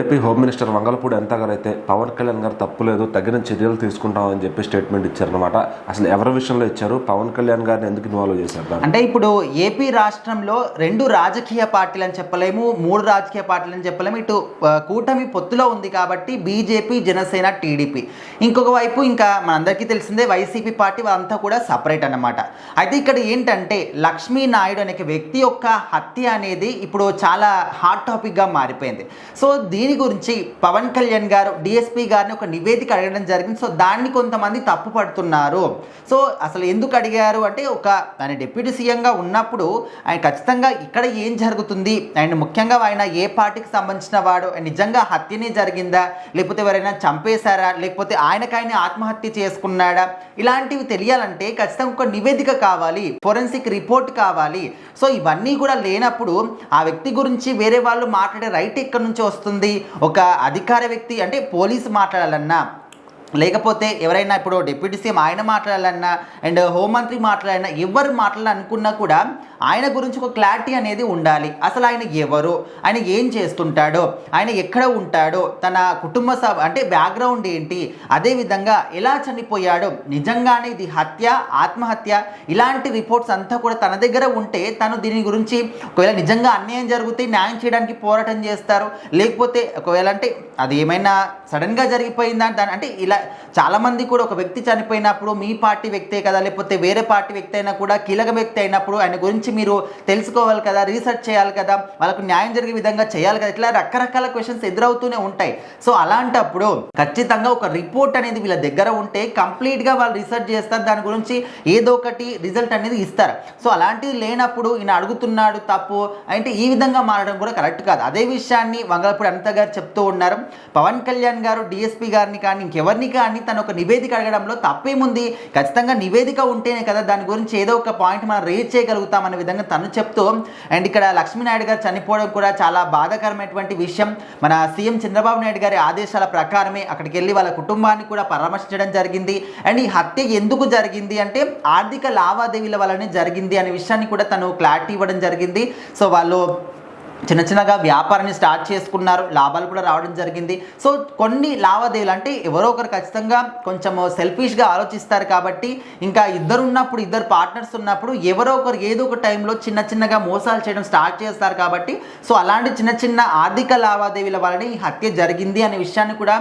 AP home minister Vangalapudi ఎంత గారు అయితే పవన్ కళ్యాణ్ గారు తప్పు లేదు తగిన చర్యలు తీసుకుంటామని చెప్పి స్టేట్మెంట్ ఇచ్చారనమాట అసలు ఎవరి విషయంలో ఇచ్చారు? పవన్ కళ్యాణ్ గారిని ఎందుకు ఇన్వాల్వ్ చేశారు అంటే ఇప్పుడు ఏపీ రాష్ట్రంలో రెండు రాజకీయ పార్టీలు అని చెప్పలేము మూడు రాజకీయ పార్టీలు అని చెప్పలేము. ఇటు కూటమి పొత్తులో ఉంది కాబట్టి బీజేపీ జనసేన టీడీపీ. ఇంకొక వైపు ఇంకా మనందరికీ తెలిసిందే వైసీపీ పార్టీ వాళ్ళంతా కూడా సపరేట్ అన్నమాట. అయితే ఇక్కడ ఏంటంటే లక్ష్మీ నాయుడు అనే వ్యక్తి యొక్క హత్య అనేది ఇప్పుడు చాలా హాట్ టాపిక్గా మారిపోయింది. సో దీని దీని గురించి పవన్ కళ్యాణ్ గారు డిఎస్పీ గారిని ఒక నివేదిక అడగడం జరిగింది. సో దాన్ని కొంతమంది తప్పు పడుతున్నారు. సో అసలు ఎందుకు అడిగారు అంటే ఒక ఆయన డిప్యూటీ సీఎంగా ఉన్నప్పుడు ఆయన ఖచ్చితంగా ఇక్కడ ఏం జరుగుతుంది? అండ్ ముఖ్యంగా ఆయన ఏ పార్టీకి సంబంధించిన వాడు? నిజంగా హత్యనే జరిగిందా? లేకపోతే ఎవరైనా చంపేశారా? లేకపోతే ఆయనకాయన ఆత్మహత్య చేసుకున్నాడా? ఇలాంటివి తెలియాలంటే ఖచ్చితంగా ఒక నివేదిక కావాలి. ఫోరెన్సిక్ రిపోర్ట్ కావాలి. సో ఇవన్నీ కూడా లేనప్పుడు ఆ వ్యక్తి గురించి వేరే వాళ్ళు మాట్లాడే రైట్ ఎక్కడి నుంచి వస్తుంది? ఒక అధికార వ్యక్తి అంటే పోలీసు మాట్లాడాలన్నా లేకపోతే ఎవరైనా ఇప్పుడు డిప్యూటీ సీఎం ఆయన మాట్లాడాలన్నా అండ్ హోంమంత్రి మాట్లాడినా ఎవరు మాట్లాడాలనుకున్నా కూడా ఆయన గురించి ఒక క్లారిటీ అనేది ఉండాలి. అసలు ఆయన ఎవరు? ఆయన ఏం చేస్తుంటాడో? ఆయన ఎక్కడ ఉంటాడో? తన కుటుంబ సభ అంటే బ్యాక్గ్రౌండ్ ఏంటి? అదేవిధంగా ఎలా చనిపోయాడో? నిజంగానే ఇది హత్య ఆత్మహత్య? ఇలాంటి రిపోర్ట్స్ అంతా కూడా తన దగ్గర ఉంటే తను దీని గురించి ఒకవేళ నిజంగా అన్యాయం జరిగితే న్యాయం చేయడానికి పోరాటం చేస్తారు. లేకపోతే ఒకవేళ అంటే అది ఏమైనా సడన్గా జరిగిపోయిందా దాని అంటే ఇలా చాలామంది కూడా ఒక వ్యక్తి చనిపోయినప్పుడు మీ పార్టీ వ్యక్తే కదా లేకపోతే వేరే పార్టీ వ్యక్తి అయినా కూడా కీలక వ్యక్తి అయినప్పుడు ఆయన గురించి మీరు తెలుసుకోవాలి కదా రీసెర్చ్ చేయాలి కదా వాళ్ళకు న్యాయం జరిగే విధంగా చేయాలి కదా ఇట్లా రకరకాల క్వశ్చన్స్ ఎదురవుతూనే ఉంటాయి. సో అలాంటప్పుడు ఖచ్చితంగా ఒక రిపోర్ట్ అనేది వీళ్ళ దగ్గర ఉంటే కంప్లీట్గా వాళ్ళు రీసెర్చ్ చేస్తారు దాని గురించి ఏదో ఒకటి రిజల్ట్ అనేది ఇస్తారు. సో అలాంటిది లేనప్పుడు ఈయన అడుగుతున్నాడు తప్పు అంటే ఈ విధంగా మారడం కూడా కరెక్ట్ కాదు. అదే విషయాన్ని వంగలపూడి అనంత గారు చెప్తూ ఉన్నారు. పవన్ కళ్యాణ్ గారు డిఎస్పీ గారిని కానీ ఇంకెవరిని కానీ తను ఒక నివేదిక అడగడంలో తప్పేముంది? ఖచ్చితంగా నివేదిక ఉంటేనే కదా దాని గురించి ఏదో ఒక పాయింట్ మనం రేజ్ చేయగలుగుతాం అనే విధంగా తను చెప్తూ అండ్ ఇక్కడ లక్ష్మీనాయుడు గారు చనిపోవడం కూడా చాలా బాధాకరమైనటువంటి విషయం. మన సీఎం చంద్రబాబు నాయుడు గారి ఆదేశాల ప్రకారమే అక్కడికి వెళ్ళి వాళ్ళ కుటుంబాన్ని కూడా పరామర్శించడం జరిగింది. అండ్ ఈ హత్య ఎందుకు జరిగింది అంటే ఆర్థిక లావాదేవీల వల్లనే జరిగింది అనే విషయాన్ని కూడా తను క్లారిటీ ఇవ్వడం జరిగింది. సో వాళ్ళు చిన్న చిన్నగా వ్యాపారాన్ని స్టార్ట్ చేసుకున్నారు. లాభాలు కూడా రావడం జరిగింది. సో కొన్ని లావాదేవీలు అంటే ఎవరో ఒకరు ఖచ్చితంగా కొంచెం సెల్ఫిష్గా ఆలోచిస్తారు కాబట్టి ఇంకా ఇద్దరు ఉన్నప్పుడు ఇద్దరు పార్ట్నర్స్ ఉన్నప్పుడు ఎవరో ఒకరు ఏదో ఒక టైంలో చిన్న చిన్నగా మోసాలు చేయడం స్టార్ట్ చేస్తారు కాబట్టి సో అలాంటి చిన్న చిన్న ఆర్థిక లావాదేవీల వలన ఈ హత్య జరిగింది అనే విషయాన్ని కూడా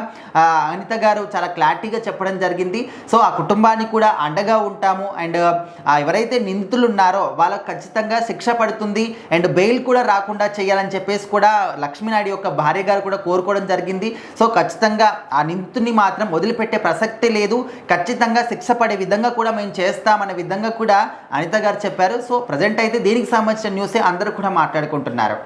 అనిత గారు చాలా క్లారిటీగా చెప్పడం జరిగింది. సో ఆ కుటుంబానికి కూడా అండగా ఉంటాము. అండ్ ఎవరైతే నిందితులు ఉన్నారో వాళ్ళకు ఖచ్చితంగా శిక్ష పడుతుంది. అండ్ బెయిల్ కూడా రాకుండా చేయాలని చెప్పేసి కూడా లక్ష్మీనాయుడు యొక్క భార్య గారు కూడా కోరుకోవడం జరిగింది. సో ఖచ్చితంగా ఆ నిందితుని మాత్రం వదిలిపెట్టే ప్రసక్తి లేదు. ఖచ్చితంగా శిక్ష పడే విధంగా కూడా మేము చేస్తామనే విధంగా కూడా అనిత గారు చెప్పారు. సో ప్రజెంట్ అయితే దీనికి సంబంధించిన న్యూసే అందరూ కూడా మాట్లాడుకుంటున్నారు.